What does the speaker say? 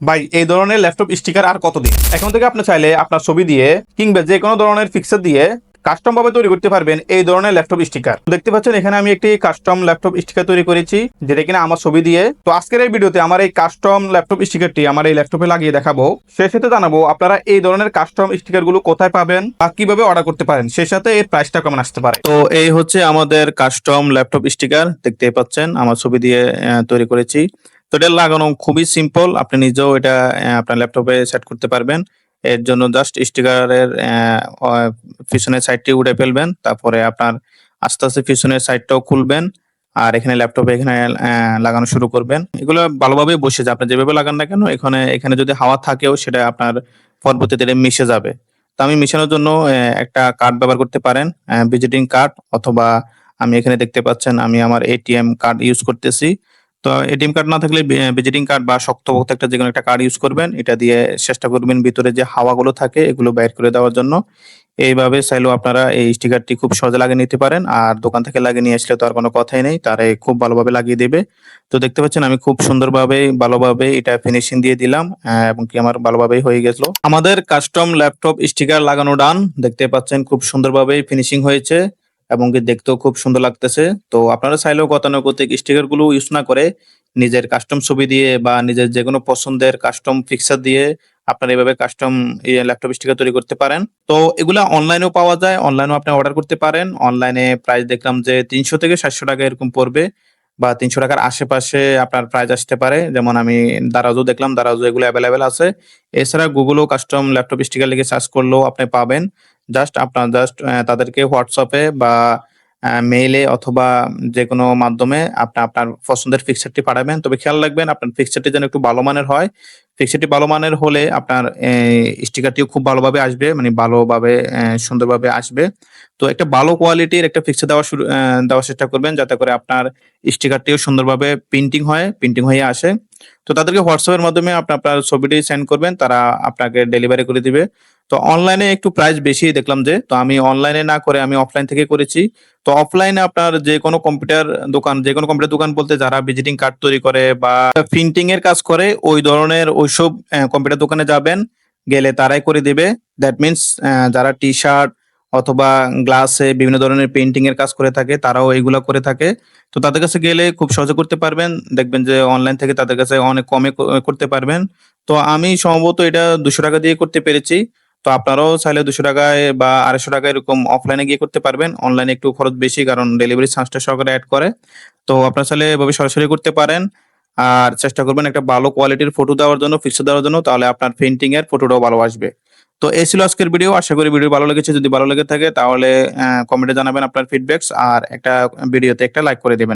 ভাই, এই ধরনের ল্যাপটপ স্টিকার আর কত কতদিন? এখন থেকে আপনি চাইলে আপনার ছবি দিয়ে কিংবা যে কোনো ধরনের পিকচার দিয়ে কাস্টম ভাবে তৈরি করতে পারবেন এই ধরনের ল্যাপটপ স্টিকার দেখতে পাচ্ছেন, এখানে আমি একটি কাস্টম ল্যাপটপ স্টিকার তৈরি করেছি, যেটা কিনা আমার ছবি দিয়ে। তো আজকের এই ভিডিওতে আমার এই কাস্টম ল্যাপটপ স্টিকারটি আমার এই ল্যাপটপে লাগিয়ে দেখাবো। সেই সাথে জানাব, আপনারা এই ধরনের কাস্টম স্টিকারগুলো কোথায় পাবেন বা কীভাবে অর্ডার করতে পারেন, সেই সাথে এর প্রাইসটা কেমন আসতে পারে। তো এই হচ্ছে আমাদের কাস্টম ল্যাপটপ স্টিকার দেখতেই পাচ্ছেন, আমার ছবি দিয়ে তৈরি করেছি। তো এটা লাগানো খুবই সিম্পল আপনি নিজেও এটা আপনার ল্যাপটপে সেট করতে পারবেন। এর জন্য জাস্ট স্টিকারের পিছনের সাইডটি উঠে ফেলবেন। তারপরে আপনার আস্তে আস্তে পিছনের সাইডটাও খুলবেন। আর এখানে ল্যাপটপে এখানে লাগানো শুরু করবেন। এগুলো ভালোভাবে বসে যায়। আপনি যেভাবে লাগান না কেন, এখানে এখানে যদি হাওয়া থাকেও সেটা আপনার পরবর্তীতে মিশে যাবে। তো আমি মিশানোর জন্য একটা কার্ড ব্যবহার করতে পারেন ভিজিটিং কার্ড অথবা আমি এখানে দেখতে পাচ্ছেন আমি আমার এটিএম কার্ড ইউজ করতেছি। তো এটিএম কার্ড না থাকলে ভিজিটিং কার্ড বা শক্তপোক্ত একটা যে কোনো একটা কার্ড ইউজ করবেন, এটা দিয়ে চেষ্টা করবেন ভিতরে যে হাওয়াগুলো থাকে এগুলো বাইর করে দেওয়ার জন্য। এইভাবে চাইলেও আপনারা এই স্টিকারটি খুব সহজে লাগিয়ে নিতে পারেন, আর দোকান থেকে লাগিয়ে নিয়ে আসলে তো আর কোনো কথাই নেই তারাই খুব ভালোভাবে লাগিয়ে দেবে। তো দেখতে পাচ্ছেন আমি খুব সুন্দরভাবে, ভালোভাবে এটা ফিনিশিং দিয়ে দিলাম এবং কি আমার ভালোভাবেই হয়ে গেছিল আমাদের কাস্টম ল্যাপটপ স্টিকার লাগানো ডান দেখতে পাচ্ছেন খুব সুন্দরভাবে ফিনিশিং হয়েছে। এবং কি দেখতেও খুব সুন্দর লাগতেছে। তো আপনারা চাইলেও গতানুগতিক স্টিকারগুলো ইউজ না করে নিজের কাস্টম ছবি দিয়ে বা নিজের যে কোনো পছন্দের কাস্টম ফিক্সার দিয়ে আপনারা এভাবে কাস্টম ল্যাপটপ স্টিকার তৈরি করতে পারেন। তো এগুলা অনলাইনেও পাওয়া যায় অনলাইনেও আপনি অর্ডার করতে পারেন। অনলাইনে প্রাইস দেখলাম যে তিনশো থেকে সাতশো টাকা এরকম পড়বে। বা তিনশো টাকার আশেপাশে আপনার প্রাইস আসতে পারে। যেমন আমি দারাজু দেখলাম, দারাজু এগুলো অ্যাভেলেবেল আছে। এছাড়া গুগলও কাস্টম ল্যাপটপ স্টিকার লিখে সার্চ করলেও আপনি পাবেন। জাস্ট আপনার জাস্ট তাদেরকে হোয়াটসঅ্যাপে বা মেইলে অথবা যে কোনো মাধ্যমে আপনি, আপনার পছন্দের ফিক্সারটি পাঠাবেন। তবে খেয়াল রাখবেন, আপনার ফিক্সারটি যেন একটু ভালো মানের হয়। ফিক্সারটি ভালো মানের হলে আপনার স্টিকারটিও খুব ভালোভাবে আসবে মানে ভালোভাবে সুন্দরভাবে আসবে। তো একটা ভালো কোয়ালিটির একটা ফিক্সার দেওয়া শুরু দেওয়ার চেষ্টা করবেন যাতে করে আপনার স্টিকারটিও সুন্দরভাবে প্রিন্টিং হয় প্রিন্টিং হয়ে আসে। তো তাদেরকে হোয়াটসঅ্যাপের মাধ্যমে আপনি, আপনার ছবিটি সেন্ড করবেন, তারা আপনাকে ডেলিভারি করে দিবে। তো অনলাইনে একটু প্রাইস বেশি দেখলাম যে, তো আমি অনলাইনে না করে আমি অফলাইন থেকে করেছি। তো অফলাইনে আপনার যে কোনো কম্পিউটার দোকান, যে কোনো কম্পিউটার দোকান বলতে যারা ভিজিটিং কার্ড তৈরি করে বা প্রিন্টিং এর কাজ করে, ওই ধরনের ওইসব কম্পিউটার দোকানে যাবেন, গেলে তারাই করে দিবে। দ্যাট মিনস যারা টি শার্ট অথবা গ্লাসে বিভিন্ন ধরনের পেন্টিং এর কাজ করে থাকে, তারাও এগুলা করে থাকে। তো তাদের কাছে গেলে খুব সহজে করতে পারবেন। দেখবেন যে অনলাইন থেকে তাদের কাছে অনেক কমে করতে পারবেন। তো আমি সম্ভবত এটা দুশো টাকা দিয়ে করতে পেরেছি। তো আপনারাও চাইলে দুশো টাকায় বা আড়াইশো টাকায় এরকম অফলাইনে গিয়ে করতে পারবেন। অনলাইনে একটু খরচ বেশি, কারণ ডেলিভারি চার্জটা সরকার অ্যাড করে। তো আপনারা চাইলে এভাবে সরাসরি করতে পারেন। আর চেষ্টা করবেন একটা ভালো কোয়ালিটির ফটো দেওয়ার জন্য পিকচার দেওয়ার জন্য, তাহলে আপনার পেন্টিং এর ফটোটাও ভালো আসবে। তো এই ছিল আজকের ভিডিও আশা করি ভিডিও ভালো লেগেছে। যদি ভালো লেগে থাকে, তাহলে কমেন্টে জানাবেন আপনার ফিডব্যাকস আর একটা ভিডিওতে একটা লাইক করে দেবেন।